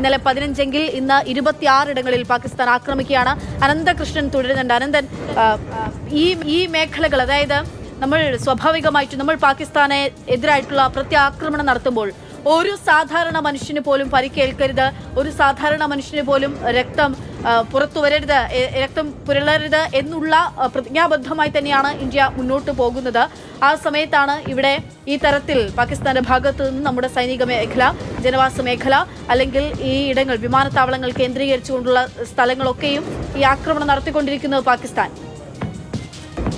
ഇന്നലെ പതിനഞ്ചെങ്കിൽ ഇന്ന് ഇരുപത്തിയാറിടങ്ങളിൽ പാകിസ്ഥാൻ ആക്രമിക്കുകയാണ്. അനന്തകൃഷ്ണൻ തുടരുന്നുണ്ട്. അനന്തൻ ഈ ഈ മേഖലകൾ അതായത് നമ്മൾ സ്വാഭാവികമായിട്ടും നമ്മൾ പാകിസ്ഥാനെ എതിരായിട്ടുള്ള പ്രത്യാക്രമണം നടത്തുമ്പോൾ ഒരു സാധാരണ മനുഷ്യന് പോലും പരിക്കേൽക്കരുത്. ഒരു സാധാരണ മനുഷ്യന് പോലും രക്തം പുറത്തു വരരുത് രക്തം പുരളരുത് എന്നുള്ള പ്രതിജ്ഞാബദ്ധമായി തന്നെയാണ് ഇന്ത്യ മുന്നോട്ട് പോകുന്നത്. ആ സമയത്താണ് ഇവിടെ ഈ തരത്തിൽ പാകിസ്ഥാന്റെ ഭാഗത്തു നിന്ന് നമ്മുടെ സൈനിക മേഖല ജനവാസ മേഖല അല്ലെങ്കിൽ ഈ ഇടങ്ങൾ വിമാനത്താവളങ്ങൾ കേന്ദ്രീകരിച്ചുകൊണ്ടുള്ള സ്ഥലങ്ങളൊക്കെയും ഈ ആക്രമണം നടത്തിക്കൊണ്ടിരിക്കുന്നത് പാകിസ്ഥാൻ.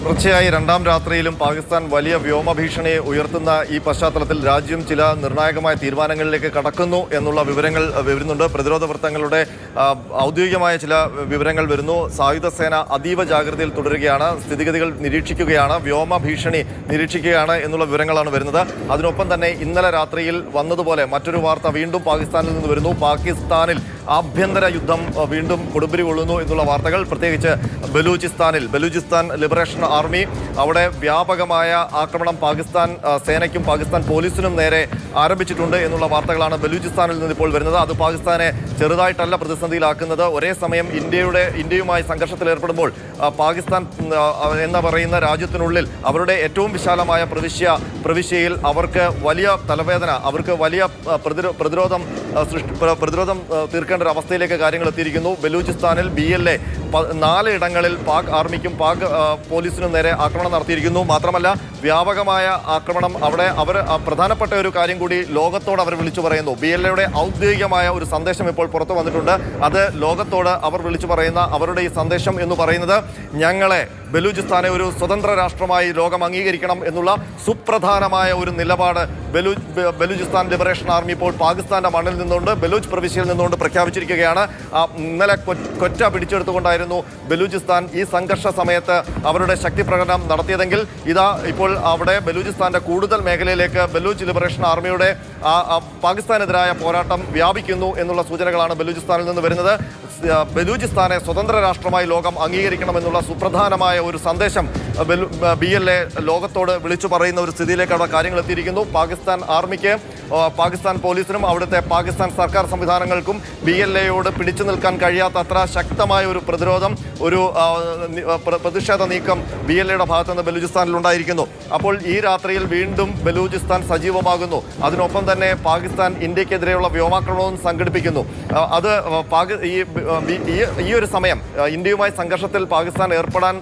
തുടർച്ചയായി രണ്ടാം രാത്രിയിലും പാകിസ്ഥാൻ വലിയ വ്യോമ ഭീഷണി ഉയർത്തുന്ന ഈ പശ്ചാത്തലത്തിൽ രാജ്യം ചില നിർണായകമായ തീരുമാനങ്ങളിലേക്ക് കടക്കുന്നു എന്നുള്ള വിവരങ്ങൾ വരുന്നുണ്ട്. പ്രതിരോധ വൃത്തങ്ങളുടെ ഔദ്യോഗികമായ ചില വിവരങ്ങൾ വരുന്നു. സായുധ സേന അതീവ ജാഗ്രതയിൽ തുടരുകയാണ്. സ്ഥിതിഗതികൾ നിരീക്ഷിക്കുകയാണ്. വ്യോമഭീഷണി നിരീക്ഷിക്കുകയാണ് എന്നുള്ള വിവരങ്ങളാണ് വരുന്നത്. അതിനൊപ്പം തന്നെ ഇന്നലെ രാത്രിയിൽ വന്നതുപോലെ മറ്റൊരു വാർത്ത വീണ്ടും പാകിസ്ഥാനിൽ നിന്ന് വരുന്നു. പാകിസ്ഥാനിൽ ആഭ്യന്തര യുദ്ധം വീണ്ടും കൊടുമ്പിരി കൊള്ളുന്നു എന്നുള്ള വാർത്തകൾ. പ്രത്യേകിച്ച് ബലൂചിസ്ഥാനിൽ ബലൂചിസ്ഥാൻ ലിബറേഷൻ ആർമി അവിടെ വ്യാപകമായ ആക്രമണം പാകിസ്ഥാൻ സേനയ്ക്കും പാകിസ്ഥാൻ പോലീസിനും നേരെ ആരംഭിച്ചിട്ടുണ്ട് എന്നുള്ള വാർത്തകളാണ് ബലൂചിസ്ഥാനിൽ നിന്ന് ഇപ്പോൾ വരുന്നത്. അത് പാകിസ്ഥാനെ ചെറുതായിട്ടല്ല പ്രതിസന്ധിയിലാക്കുന്നത്. ഒരേ സമയം ഇന്ത്യയുടെ ഇന്ത്യയുമായി സംഘർഷത്തിൽ ഏർപ്പെടുമ്പോൾ പാകിസ്ഥാൻ എന്ന് പറയുന്ന രാജ്യത്തിനുള്ളിൽ അവരുടെ ഏറ്റവും വിശാലമായ പ്രവിശ്യ പ്രവിശ്യയിൽ അവർക്ക് വലിയ തലവേദന അവർക്ക് വലിയ പ്രതിരോ- പ്രതിരോധം പ്രതിരോധം അഹ്, തീർക്കേണ്ട ഒരു അവസ്ഥയിലേക്ക് കാര്യങ്ങൾ എത്തിയിരിക്കുന്നു. ബലൂചിസ്ഥാനിൽ ബി എൽ എ നാലിടങ്ങളിൽ പാക് ആർമിക്കും പാക് പോലീസിനും നേരെ ആക്രമണം നടത്തിയിരിക്കുന്നു. മാത്രമല്ല വ്യാപകമായ ആക്രമണം അവിടെ അവർ പ്രധാനപ്പെട്ട ഒരു കാര്യം കൂടി ലോകത്തോട് അവർ വിളിച്ചു പറയുന്നു. ബി എൽ എയുടെ ഔദ്യോഗികമായ ഒരു സന്ദേശം ഇപ്പോൾ പുറത്തു വന്നിട്ടുണ്ട്. അത് ലോകത്തോട് അവർ വിളിച്ചു പറയുന്ന അവരുടെ ഈ സന്ദേശം എന്ന് പറയുന്നത് ഞങ്ങളെ ബലൂചിസ്ഥാനെ ഒരു സ്വതന്ത്ര രാഷ്ട്രമായി ലോകം അംഗീകരിക്കണം എന്നുള്ള സുപ്രധാനമായ ഒരു നിലപാട് ബലൂ ബലൂചിസ്ഥാൻ ലിബറേഷൻ ആർമി ഇപ്പോൾ പാകിസ്ഥാന്റെ മണ്ണിൽ നിന്നുകൊണ്ട് ബലൂച്ച് പ്രവിശ്യയിൽ നിന്നുകൊണ്ട് പ്രഖ്യാപിച്ചിരിക്കുകയാണ്. ഇന്നലെ കൊറ്റ പിടിച്ചെടുത്തുകൊണ്ടായിരുന്നു ബലൂചിസ്ഥാൻ ഈ സംഘർഷ സമയത്ത് അവരുടെ ശക്തി പ്രകടനം നടത്തിയതെങ്കിൽ ഇതാ ഇപ്പോൾ അവിടെ ബലൂചിസ്ഥാന്റെ കൂടുതൽ മേഖലയിലേക്ക് ബലൂച്ച് ലിബറേഷൻ ആർമിയുടെ പാകിസ്ഥാനെതിരായ പോരാട്ടം വ്യാപിക്കുന്നു എന്നുള്ള സൂചനകളാണ് ബലൂചിസ്ഥാനിൽ നിന്ന് വരുന്നത്. ബലൂചിസ്ഥാനെ സ്വതന്ത്ര രാഷ്ട്രമായി ലോകം അംഗീകരിക്കണമെന്നുള്ള സുപ്രധാനമായ ഒരു സന്ദേശം ബി എൽ എ ലോകത്തോട് വിളിച്ചു പറയുന്ന ഒരു സ്ഥിതിയിലേക്ക് അവിടെ കാര്യങ്ങൾ എത്തിയിരിക്കുന്നു. പാകിസ്ഥാൻ ആർമിക്ക് പാകിസ്ഥാൻ പോലീസിനും അവിടുത്തെ പാകിസ്ഥാൻ സർക്കാർ സംവിധാനങ്ങൾക്കും ബി എൽ എയോട് പിടിച്ചു നിൽക്കാൻ കഴിയാത്ത അത്ര ശക്തമായ ഒരു പ്രതിരോധം ഒരു പ്രതിഷേധ നീക്കം ബി എൽ എയുടെ ഭാഗത്ത് നിന്ന് ബലൂചിസ്ഥാനിൽ ഉണ്ടായിരിക്കുന്നു അപ്പോൾ ഈ രാത്രിയിൽ വീണ്ടും ബലൂചിസ്ഥാൻ സജീവമാകുന്നു. അതിനൊപ്പം തന്നെ പാകിസ്ഥാൻ ഇന്ത്യക്കെതിരെയുള്ള വ്യോമാക്രമണവും സംഘടിപ്പിക്കുന്നു. അത് ഈ ഒരു സമയം ഇന്ത്യയുമായി സംഘർഷത്തിൽ പാകിസ്ഥാൻ ഏർപ്പെടാൻ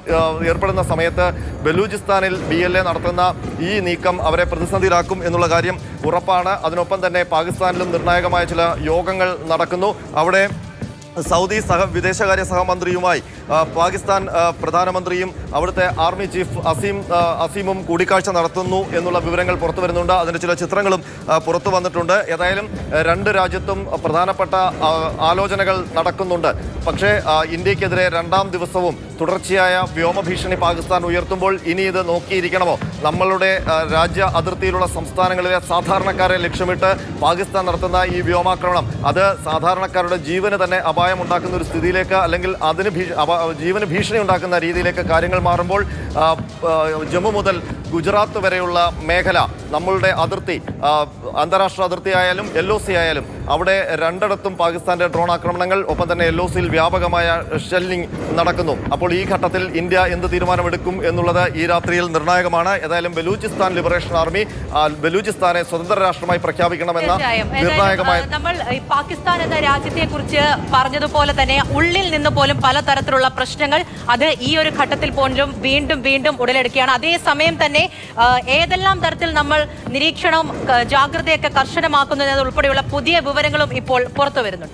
ഏർപ്പെടുന്ന സമയത്ത് ബലൂചിസ്ഥാനിൽ ബി എൽ എ നടത്തുന്ന ഈ നീക്കം അവരെ പ്രതിസന്ധിയിലാക്കും എന്നുള്ള കാര്യം ഉറപ്പാണ്. അതിനൊപ്പം തന്നെ പാകിസ്ഥാനിലും നിർണായകമായ ചില യോഗങ്ങൾ നടക്കുന്നു. അവിടെ സൗദി സഹ വിദേശകാര്യ സഹമന്ത്രിയുമായി പാകിസ്ഥാൻ പ്രധാനമന്ത്രിയും അവിടുത്തെ ആർമി ചീഫ് അസീം അസീമും കൂടിക്കാഴ്ച നടത്തുന്നു എന്നുള്ള വിവരങ്ങൾ പുറത്തു വരുന്നുണ്ട്. അതിന്റെ ചില ചിത്രങ്ങളും പുറത്തു വന്നിട്ടുണ്ട്. ഏതായാലും രണ്ട് രാജ്യത്തും പ്രധാനപ്പെട്ട ആലോചനകൾ നടക്കുന്നുണ്ട്. പക്ഷേ ഇന്ത്യക്കെതിരെ രണ്ടാം ദിവസവും തുടർച്ചയായ വ്യോമഭീഷണി പാകിസ്ഥാൻ ഉയർത്തുമ്പോൾ ഇനി ഇത് നോക്കിയിരിക്കണമോ? നമ്മളുടെ രാജ്യ അതിർത്തിയിലുള്ള സംസ്ഥാനങ്ങളിലെ സാധാരണക്കാരെ ലക്ഷ്യമിട്ട് പാകിസ്ഥാൻ നടത്തുന്ന ഈ വ്യോമാക്രമണം അത് സാധാരണക്കാരുടെ ജീവന് തന്നെ അപായമുണ്ടാക്കുന്ന ഒരു സ്ഥിതിയിലേക്ക് അല്ലെങ്കിൽ അതിന് ഭീഷ ജീവന് ഭീഷണി ഉണ്ടാക്കുന്ന രീതിയിലേക്ക് കാര്യങ്ങൾ മാറുമ്പോൾ ജമ്മു മുതൽ ഗുജറാത്ത് വരെയുള്ള മേഖല നമ്മളുടെ അതിർത്തി അന്താരാഷ്ട്ര അതിർത്തി ആയാലും എൽ ഒ സി ആയാലും അവിടെ രണ്ടിടത്തും പാകിസ്ഥാന്റെ ഡ്രോൺ ആക്രമണങ്ങൾ ഒപ്പം തന്നെ എൽ ഒ സിയിൽ വ്യാപകമായ ഷെല്ലിംഗ് നടക്കുന്നു. അപ്പോൾ ഈ ഘട്ടത്തിൽ ഇന്ത്യ എന്ത് തീരുമാനമെടുക്കും എന്നുള്ളത് ഈ രാത്രിയിൽ നിർണായകമാണ്. ഏതായാലും ബലൂചിസ്ഥാൻ ലിബറേഷൻ ആർമി ബലൂചിസ്ഥാനെ സ്വതന്ത്ര രാഷ്ട്രമായി പ്രഖ്യാപിക്കണമെന്ന നിർണായകമായ നമ്മൾ പാകിസ്ഥാൻ എന്ന രാജ്യത്തെ കുറിച്ച് പറഞ്ഞതുപോലെ തന്നെ ഉള്ളിൽ നിന്ന് പോലും പലതരത്തിലുള്ള പ്രശ്നങ്ങൾ അത് ഈ ഒരു ഘട്ടത്തിൽ പോലും വീണ്ടും വീണ്ടും ഉടലെടുക്കുകയാണ്. അതേസമയം തന്നെ ആ, ഏതെല്ലാം തരത്തിൽ നമ്മൾ നിരീക്ഷണം ജാഗ്രതയൊക്കെ കർശനമാക്കുന്നതിന് ഉൾപ്പെടെയുള്ള പുതിയ വിവരങ്ങളും ഇപ്പോൾ പുറത്തു വരുന്നുണ്ട്.